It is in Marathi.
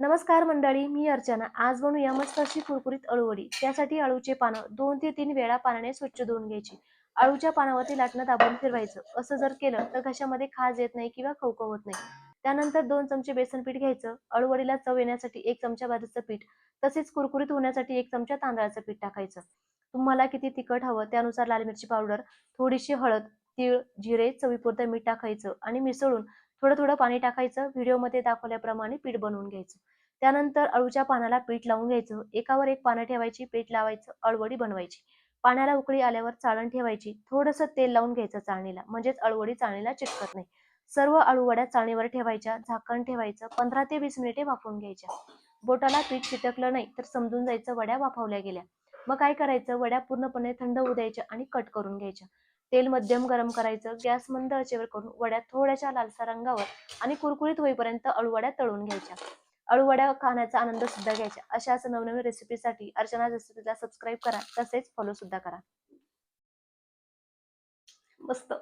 नमस्कार मंडळी मी अर्चना. आज बनवूया मस्त अशी कुरकुरीत अळूवडी. त्यासाठी अळूचे पानं दोन ते तीन वेळा पाण्याने स्वच्छ धुवून घ्यायची. अळूच्या पानावरती लाटणं दाबून फिरवायचं. असं जर केलं तर घशामध्ये खाज येत नाही किंवा खवखव होत नाही. त्यानंतर दोन चमचे बेसन पीठ घ्यायचं. अळूवडीला चव येण्यासाठी एक चमचा बाजूचं पीठ तसेच कुरकुरीत होण्यासाठी एक चमचा तांदळाचं पीठ टाकायचं. तुम्हाला किती तिखट हवं त्यानुसार लाल मिरची पावडर थोडीशी हळद तीळ जिरे चवीपुरतं मीठ टाकायचं आणि मिसळून थोडं थोडं पाणी टाकायचं. व्हिडिओमध्ये दाखवल्याप्रमाणे पीठ बनवून घ्यायचं. त्यानंतर अळूच्या पानाला पीठ लावून घ्यायचं. एकावर एक पानं ठेवायची पीठ लावायचं अळवडी बनवायची. पाण्याला उकळी आल्यावर चाळण ठेवायची. थोडंसं तेल लावून घ्यायचं चाळणीला. म्हणजेच अळवडी चाळणीला चिटकत नाही. सर्व अळूवड्या चाळणीवर ठेवायच्या. झाकण ठेवायचं. पंधरा ते वीस मिनिटे वाफवून घ्यायच्या. बोटाला पीठ चिटकलं नाही तर समजून जायचं वड्या वाफवल्या गेल्या. मग काय करायचं? वड्या पूर्णपणे थंड होऊ द्यायच्या आणि कट करून घ्यायच्या. तेल मध्यम गरम करायचं गॅस मंद आचेवर करून वड्या थोड्याशा लालसा रंगावर आणि कुरकुरीत होईपर्यंत अळूवड्या तळून घ्यायच्या. अळूवड्या खाण्याचा आनंद सुद्धा घ्यायचा. अशाच नवनवीन रेसिपीसाठी अर्चना रेसिपीला सबस्क्राईब करा तसेच फॉलो सुद्धा करा. मस्त.